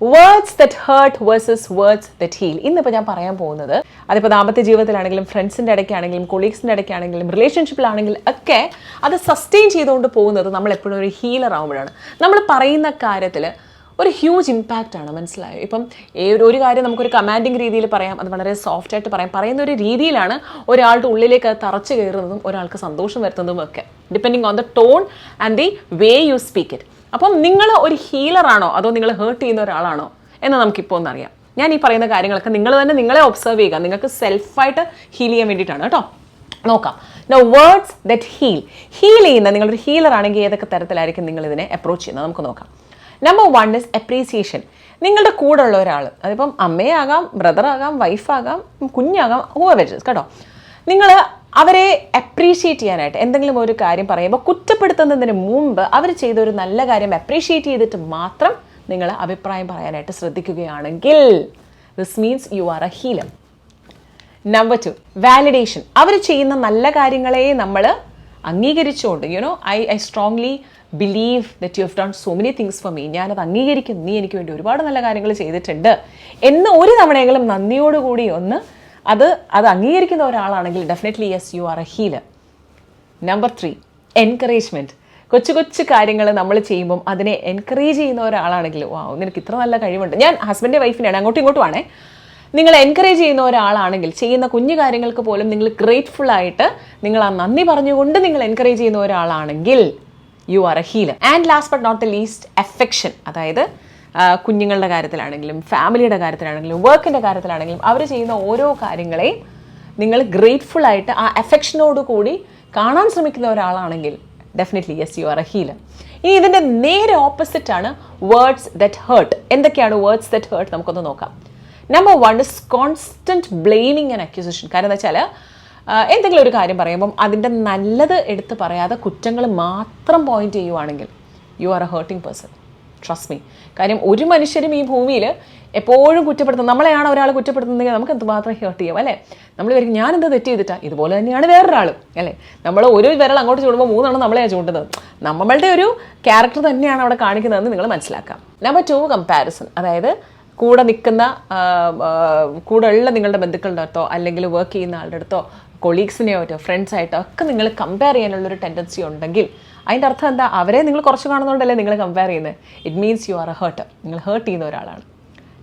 Words that hurt versus words that heal ഇന്നിപ്പോൾ ഞാൻ പറയാൻ പോകുന്നത് അതിപ്പോൾ ദാമ്പത്യ ജീവിതത്തിലാണെങ്കിലും ഫ്രണ്ട്സിന്റെ ഇടയ്ക്കാണെങ്കിലും കൊളീഗ്സിന്റെ ഇടയ്ക്കാണെങ്കിലും റിലേഷൻഷിപ്പിലാണെങ്കിലും ഒക്കെ അത് സസ്റ്റെയിൻ ചെയ്തുകൊണ്ട് പോകുന്നത് നമ്മൾ എപ്പോഴും ഒരു ഹീലർ ആകുമ്പോഴാണ് നമ്മൾ പറയുന്ന കാര്യത്തിൽ ഒരു ഹ്യൂജ് ഇമ്പാക്റ്റാണ് മനസ്സിലായോ? ഇപ്പം ഒരു കാര്യം നമുക്കൊരു കമാൻഡിങ് രീതിയിൽ പറയാം അത് വളരെ സോഫ്റ്റ് ആയിട്ട് പറയാം. പറയുന്ന ഒരു രീതിയിലാണ് ഒരാളുടെ ഉള്ളിലേക്ക് അത് തറച്ചു കയറുന്നതും ഒരാൾക്ക് സന്തോഷം വരുത്തുന്നതും ഒക്കെ. Depending on the tone and the way you speak it അപ്പം നിങ്ങൾ ഒരു ഹീലറാണോ? അതോ നിങ്ങൾ ഹേർട്ട് ചെയ്യുന്ന ഒരാളാണോ? എന്ന് നമുക്കിപ്പോൾ ഒന്നറിയാം. ഞാൻ ഈ പറയുന്ന കാര്യങ്ങളൊക്കെ നിങ്ങൾ തന്നെ നിങ്ങളെ ഒബ്സർവ് ചെയ്യുക. നിങ്ങൾക്ക് സെൽഫായിട്ട് ഹീൽ ചെയ്യാൻ വേണ്ടിയിട്ടാണ് കേട്ടോ. നോക്കാം. No words that heal heal ചെയ്യുന്ന നിങ്ങളൊരു ഹീലർ ആണെങ്കിൽ ഏതൊക്കെ തരത്തിലായിരിക്കും നിങ്ങൾ ഇതിനെ അപ്രോച്ച് ചെയ്യുന്നത്? നമുക്ക് നോക്കാം. നമ്പർ വൺ ഇസ് അപ്രീസിയേഷൻ നിങ്ങളുടെ കൂടെ ഉള്ള ഒരാൾ അതിപ്പം അമ്മയാകാം ബ്രദറാകാം വൈഫാകാം കുഞ്ഞാകാം ഹൂവർ കേട്ടോ. നിങ്ങൾ അവരെ അപ്രീഷിയേറ്റ് ചെയ്യാനായിട്ട് എന്തെങ്കിലും ഒരു കാര്യം പറയുമ്പോൾ കുറ്റപ്പെടുത്തുന്നതിന് മുമ്പ് അവർ ചെയ്ത ഒരു നല്ല കാര്യം അപ്രീഷിയേറ്റ് ചെയ്തിട്ട് മാത്രം നിങ്ങൾ അഭിപ്രായം പറയാനായിട്ട് ശ്രദ്ധിക്കുകയാണെങ്കിൽ this means you are a healer number two validation അവർ ചെയ്യുന്ന നല്ല കാര്യങ്ങളെ നമ്മൾ അംഗീകരിച്ചുകൊണ്ട് you know I I strongly believe that you have done so many things for me ഞാനത് അംഗീകരിക്കുന്നു. നീ എനിക്ക് വേണ്ടി ഒരുപാട് നല്ല കാര്യങ്ങൾ ചെയ്തിട്ടുണ്ട്. എന്ന് ഒരു തവണയെങ്കിലും നന്ദിയോടുകൂടി ഒന്ന് അത് അത് അംഗീകരിക്കുന്ന ഒരാളാണെങ്കിൽ definitely yes you are a healer number three encouragement കൊച്ചു കൊച്ചു കാര്യങ്ങൾ നമ്മൾ ചെയ്യുമ്പം അതിനെ എൻകറേജ് ചെയ്യുന്ന ഒരാളാണെങ്കിൽ വാ നിനക്ക് ഇത്ര നല്ല കഴിവുണ്ട്. ഞാൻ ഹസ്ബൻഡ് വൈഫിനാണ് അങ്ങോട്ടും ഇങ്ങോട്ടും ആണേ. നിങ്ങൾ എൻകറേജ് ചെയ്യുന്ന ഒരാളാണെങ്കിൽ ചെയ്യുന്ന കുഞ്ഞു കാര്യങ്ങൾക്ക് പോലും നിങ്ങൾ ഗ്രേറ്റ്ഫുൾ ആയിട്ട് നിങ്ങൾ ആ നന്ദി പറഞ്ഞുകൊണ്ട് നിങ്ങൾ എൻകറേജ് ചെയ്യുന്ന ഒരാളാണെങ്കിൽ you are a healer and last but not the least affection അതായത് കുഞ്ഞുങ്ങളുടെ കാര്യത്തിലാണെങ്കിലും ഫാമിലിയുടെ കാര്യത്തിലാണെങ്കിലും വർക്കിന്റെ കാര്യത്തിലാണെങ്കിലും അവർ ചെയ്യുന്ന ഓരോ കാര്യങ്ങളെയും നിങ്ങൾ ഗ്രേറ്റ്ഫുൾ ആയിട്ട് ആ എഫെക്ഷനോട് കൂടി കാണാൻ ശ്രമിക്കുന്ന ഒരാളാണെങ്കിൽ definitely yes you are a healer ഇനി ഇതിന്റെ നേരെ ഓപ്പോസിറ്റ് ആണ് വേർഡ്സ് ദറ്റ് ഹേർട്ട് എന്തൊക്കെയാണ് വേർഡ്സ് ദറ്റ് ഹേർട്ട് നമുക്കൊന്ന് നോക്കാം. Number one is constant blaming and accusation കാരണം എന്താ വെച്ചാൽ എന്തെങ്കിലും ഒരു കാര്യം പറയുമ്പം അതിന്റെ നല്ലത് എടുത്ത് പറയാതെ കുറ്റങ്ങൾ മാത്രം പോയിന്റ് ചെയ്യുവാണെങ്കിൽ you are a hurting person trust me കാര്യം ഒരു മനുഷ്യരും ഈ ഭൂമിയിൽ എപ്പോഴും കുറ്റപ്പെടുത്തുന്നത് നമ്മളെയാണ് ഒരാൾ കുറ്റപ്പെടുത്തുന്നതെങ്കിൽ നമുക്ക് എന്തുമാത്രം ഹേർട്ട് ചെയ്യാം അല്ലേ? നമ്മൾ വരും ഞാൻ എന്ത് തെറ്റ് ചെയ്തിട്ടാ? ഇതുപോലെ തന്നെയാണ് വേറൊരാൾ അല്ലേ? നമ്മൾ ഒരു വിരൽ അങ്ങോട്ട് ചൂടുമ്പോൾ മൂന്നെണ്ണം നമ്മളെയാണ് ചൂണ്ടുന്നത്. നമ്മളുടെ ഒരു ക്യാരക്ടർ തന്നെയാണ് അവിടെ കാണിക്കുന്നതെന്ന് നിങ്ങൾ മനസ്സിലാക്കാം. നമ്പർ ടു കമ്പാരിസൺ അതായത് കൂടെ നിൽക്കുന്ന കൂടെ ഉള്ള നിങ്ങളുടെ ബന്ധുക്കളുടെ അടുത്തോ അല്ലെങ്കിൽ വർക്ക് ചെയ്യുന്ന ആളുടെ അടുത്തോ കൊളീഗ്സിനെയോ ആയിട്ടോ ഫ്രണ്ട്സായിട്ടോ ഒക്കെ നിങ്ങൾ കമ്പയർ ചെയ്യാനുള്ളൊരു ടെൻഡൻസി ഉണ്ടെങ്കിൽ അതിന്റെ അർത്ഥം എന്താ? അവരെ നിങ്ങൾ കുറച്ച് കാണുന്നതുകൊണ്ടല്ലേ നിങ്ങൾ കമ്പയർ ചെയ്യുന്നത് it means you are a hurt നിങ്ങൾ ഹേർട്ട് ചെയ്യുന്ന ഒരാളാണ്.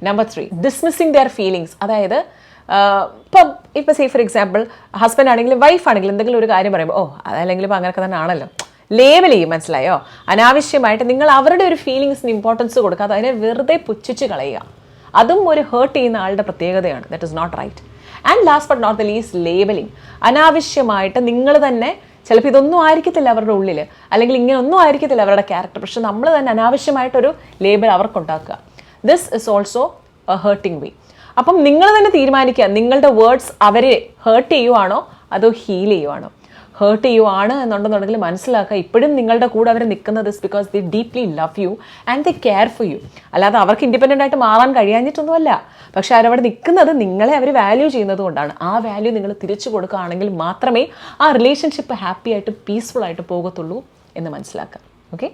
Number three dismissing their feelings അതായത് ഇപ്പം ഇപ്പം സേ ഫോർ എക്സാമ്പിൾ ഹസ്ബൻഡ് ആണെങ്കിലും വൈഫ് ആണെങ്കിലും എന്തെങ്കിലും ഒരു കാര്യം പറയുമ്പോൾ ഓ അതല്ലെങ്കിൽ ഇപ്പം അങ്ങനെയൊക്കെ തന്നെ ആണല്ലോ. ലേബൽ ചെയ്യും മനസ്സിലായോ? അനാവശ്യമായിട്ട് നിങ്ങൾ അവരുടെ ഒരു ഫീലിങ്സിന് ഇമ്പോർട്ടൻസ് കൊടുക്കാതെ അതിനെ വെറുതെ പുച്ഛിച്ച് കളയുക. അതും ഒരു ഹേർട്ട് ചെയ്യുന്ന ആളുടെ പ്രത്യേകതയാണ്. That is not right and last but not the least labelling അനാവശ്യമായിട്ട് നിങ്ങൾ തന്നെ ചിലപ്പോൾ ഇതൊന്നും ആയിരിക്കത്തില്ല അവരുടെ ഉള്ളിൽ അല്ലെങ്കിൽ ഇങ്ങനെ ഒന്നും ആയിരിക്കത്തില്ല അവരുടെ ക്യാരക്ടർ പക്ഷെ നമ്മൾ തന്നെ അനാവശ്യമായിട്ടൊരു label അവർക്കുണ്ടാക്കുക. This is also a hurting way അപ്പം നിങ്ങൾ തന്നെ തീരുമാനിക്കുക. നിങ്ങളുടെ വേർഡ്സ് അവരെ ഹേർട്ട് ചെയ്യുവാണോ? അതോ ഹീൽ ചെയ്യുവാണോ? ഹേർട്ട് ചെയ്യുവാണ് എന്നുണ്ടെന്നുണ്ടെങ്കിൽ മനസ്സിലാക്കുക. ഇപ്പോഴും നിങ്ങളുടെ കൂടെ അവർ നിൽക്കുന്നത് is because they deeply love you and they care for you അല്ലാതെ അവർക്ക് ഇൻഡിപെൻഡന്റ് ആയിട്ട് മാറാൻ കഴിയാഞ്ഞിട്ടൊന്നുമല്ല. പക്ഷേ അവരവിടെ നിൽക്കുന്നത് നിങ്ങളെ അവർ വാല്യൂ ചെയ്യുന്നത് കൊണ്ടാണ്. ആ വാല്യൂ നിങ്ങൾ തിരിച്ചു കൊടുക്കുകയാണെങ്കിൽ മാത്രമേ ആ റിലേഷൻഷിപ്പ് ഹാപ്പി ആയിട്ട് പീസ്ഫുൾ ആയിട്ട് പോകത്തുള്ളൂ എന്ന് മനസ്സിലാക്കുക. ഓക്കെ